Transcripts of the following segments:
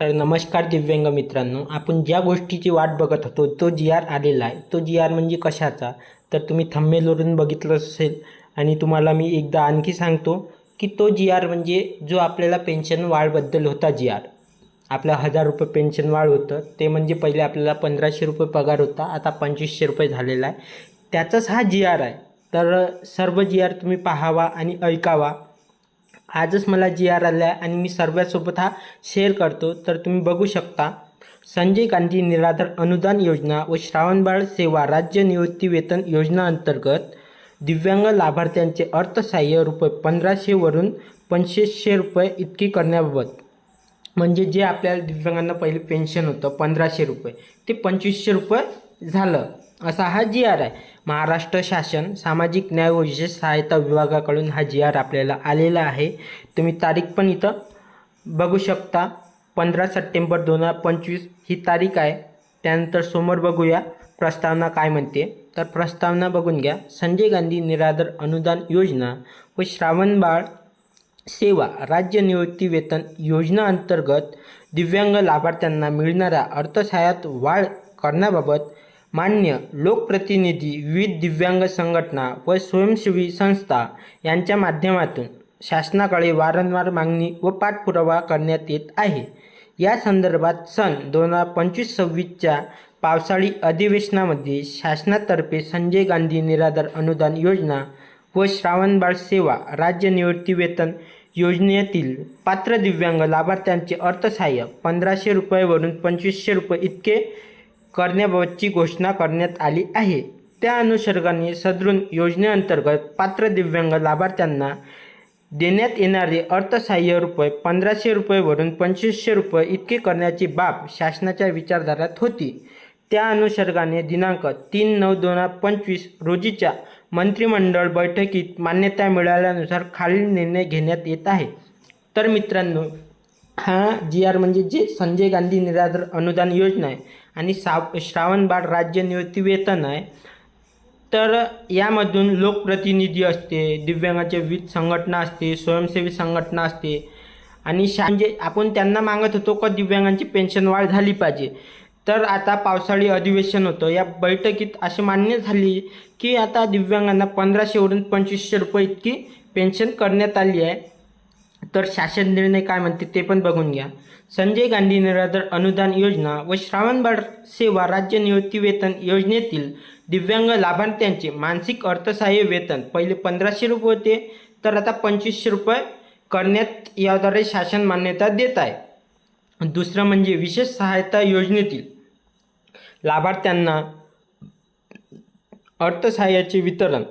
तर नमस्कार दिव्यांग मित्रांनो आपण ज्या गोष्टीची वाट बघत होतो तो जी आर आलेला आहे. तो जी आर म्हणजे कशाचा? तर तुम्ही थंबेलवरून बघितलं असेल आणि तुम्हाला मी एकदा आणखी सांगतो की तो जी आर म्हणजे जो आपल्याला पेन्शन वाढबद्दल होता जी आर. आपला हजार रुपये पेन्शन वाढ होतं. ते म्हणजे पहिले आपल्याला पंधराशे रुपये पगार होता. आता पंचवीसशे रुपये झालेला आहे. त्याचाच हा जी आर आहे. तर सर्व जी आर तुम्ही पाहावा आणि ऐकावा. आजच मला जी आर आला आहे आणि मी सर्वांसोबत हा शेअर करतो. तर तुम्ही बघू शकता संजय गांधी निराधार अनुदान योजना व श्रावणबाळ सेवा राज्य निवृत्ती वेतन योजना अंतर्गत दिव्यांग लाभार्थ्यांचे अर्थसहाय्य रुपये पंधराशेवरून पंचवीसशे रुपये इतकी करण्याबाबत. म्हणजे जे आपल्याला दिव्यांगांना पहिले पेन्शन होतं पंधराशे रुपये. ते पंचवीसशे रुपये झालं. असा हा जी आर आहे. महाराष्ट्र शासन सामाजिक न्याय व विशेष सहायता विभागाकडून हा जी आर आपल्याला आलेला आहे. तुम्ही तारीख पण इथं बघू शकता. पंधरा सप्टेंबर दोन हजार पंचवीस ही तारीख आहे. त्यानंतर समोर बघूया प्रस्तावना काय म्हणते. तर प्रस्तावना बघून घ्या. संजय गांधी निराधार अनुदान योजना व श्रावणबाळ सेवा राज्य निवृत्ती वेतन योजना अंतर्गत दिव्यांग लाभार्थ्यांना मिळणाऱ्या अर्थसहाय्यात वाढ करण्याबाबत मान्य लोकप्रतिनिधी विविध दिव्यांग संघटना व स्वयंसेवी संस्था यांच्या माध्यमातून शासनाकडे वारंवार मागणी व पाठपुरावा करण्यात येत आहे. या संदर्भात सन दोन हजार पंचवीस सव्वीसच्या पावसाळी अधिवेशनामध्ये शासनातर्फे संजय गांधी निराधार अनुदान योजना व श्रावणबाळ सेवा राज्य निवृत्तीवेतन योजनेतील पात्र दिव्यांग लाभार्थ्यांचे अर्थसहाय्य पंधराशे रुपयेवरून पंचवीसशे रुपये इतके करण्याबाबतची घोषणा करण्यात आली आहे. त्या अनुषंगाने सदृन योजनेअंतर्गत पात्र दिव्यांग लाभार्थ्यांना देण्यात येणारे अर्थसहाय्य रुपये पंधराशे रुपयेवरून पंचवीसशे रुपये इतके करण्याची बाब शासनाच्या विचारधारात होती. त्या अनुषंगाने दिनांक तीन नऊ दोन हजार पंचवीस रोजीच्या मंत्रिमंडळ बैठकीत मान्यता मिळाल्यानुसार खालील निर्णय घेण्यात येत आहे. तर मित्रांनो हा जी आर म्हणजे जे संजय गांधी निराधार अनुदान योजना आहे. आणि साव श्रावणबाळ राज्य निवृत्तीवेतन आहे. तर यामधून लोकप्रतिनिधी असते दिव्यांगाच्या विविध संघटना असते स्वयंसेवी संघटना असते. आणि शा म्हणजे आपण त्यांना मागत होतो का दिव्यांगांची पेन्शन वाढ झाली पाहिजे? तर आता पावसाळी अधिवेशन होतं. या बैठकीत अशी मान्य झाली की आता दिव्यांगांना पंधराशेवरून पंचवीसशे रुपये इतकी पेन्शन करण्यात आली आहे. तर शासन निर्णय काय म्हणते ते पण बघून घ्या. संजय गांधी निराधार अनुदान योजना व श्रावणबाळ सेवा राज्य निवृत्ती वेतन योजनेतील दिव्यांग लाभार्थ्यांचे मानसिक अर्थसहाय्य वेतन. पहिले पंधराशे रुपये होते तर आता पंचवीसशे रुपये करण्यात याद्वारे शासन मान्यता देत आहे. दुसरं म्हणजे विशेष सहायता योजनेतील लाभार्थ्यांना अर्थसहाय्याचे वितरण.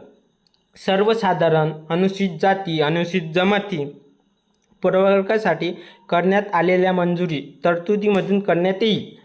सर्वसाधारण अनुसूचित जाती अनुसूचित जमाती प्रवर्गासाठी करण्यात आलेल्या मंजुरी तरतुदीमधून करण्यात येईल.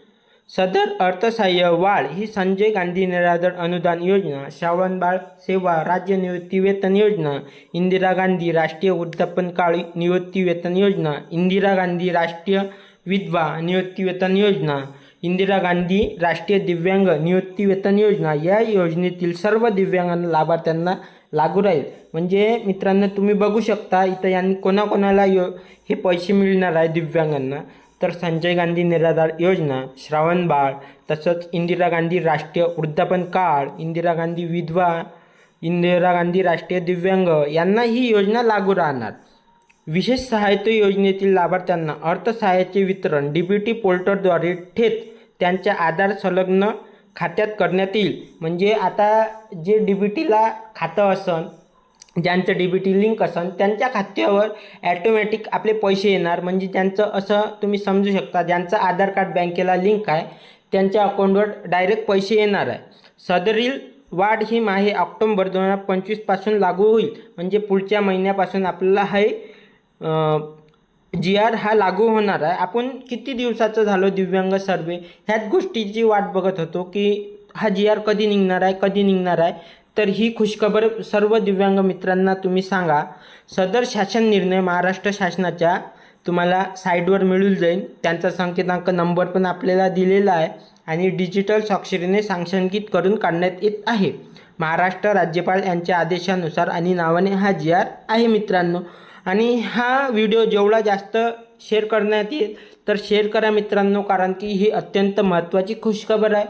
सदर अर्थसहाय्य वाढ ही संजय गांधी निराधार अनुदान योजना श्रावणबाळ सेवा राज्य निवृत्तीवेतन योजना इंदिरा गांधी राष्ट्रीय वृद्धापनकाळ निवृत्तीवेतन योजना इंदिरा गांधी राष्ट्रीय विधवा निवृत्तीवेतन योजना इंदिरा गांधी राष्ट्रीय दिव्यांग निवृत्तीवेतन योजना. या योजनेतील सर्व दिव्यांग लाभार्थ्यांना लागू राहील. म्हणजे मित्रांनो तुम्ही बघू शकता इथं यांनी कोणाकोणाला यो हे पैसे मिळणार आहे दिव्यांगांना. तर संजय गांधी निराधार योजना श्रावण बाळ तसंच इंदिरा गांधी राष्ट्रीय वृद्धापन काळ इंदिरा गांधी विधवा इंदिरा गांधी राष्ट्रीय दिव्यांग यांना ही योजना लागू राहणार. विशेष सहायता योजनेतील लाभार्थ्यांना अर्थसहाय्याचे वितरण डी बी टी पोर्टलद्वारे थेट त्यांच्या आधार संलग्न खात्यात करण्यात येईल. म्हणजे आता जे डी बी टीला खातं असन ज्यांचं डी बी टी लिंक असन त्यांच्या खात्यावर ॲटोमॅटिक आपले पैसे येणार. म्हणजे त्यांचं असं तुम्ही समजू शकता ज्यांचं आधार कार्ड बँकेला लिंक आहे त्यांच्या अकाउंटवर डायरेक्ट पैसे येणार आहे. सदरील वाढ ही माहे ऑक्टोंबर दोन हजार पंचवीसपासून लागू होईल. म्हणजे पुढच्या महिन्यापासून आपल्याला हे जी आर हा लागू होणार आहे. आपण किती दिवसाचं झालो दिव्यांग सर्वे? ह्याच गोष्टीची वाट बघत होतो की हा जी आर कधी निघणार आहे कधी निघणार आहे? तर ही खुशखबर सर्व दिव्यांग मित्रांना तुम्ही सांगा. सदर शासन निर्णय महाराष्ट्र शासनाच्या तुम्हाला साईडवर मिळून जाईल. त्यांचा संकेतांक नंबर पण आपल्याला दिलेला आहे आणि डिजिटल स्वाक्षरीने सांक्षांकित करून काढण्यात येत आहे. महाराष्ट्र राज्यपाल यांच्या आदेशानुसार आणि नावाने हा जी आर आहे मित्रांनो. आणि हा व्हिडिओ जेवढा जास्त शेअर करण्यात येईल तर शेअर करा मित्रांनो कारण की ही अत्यंत महत्त्वाची खुशखबर आहे.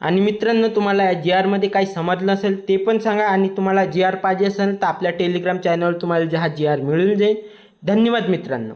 आणि मित्रांनो तुम्हाला या जी आरमध्ये काही समजलं असेल ते पण सांगा. आणि तुम्हाला जी आर पाहिजे असेल तर आपल्या टेलिग्राम चॅनलवर तुम्हाला हा जी आर मिळून जाईल. धन्यवाद मित्रांनो.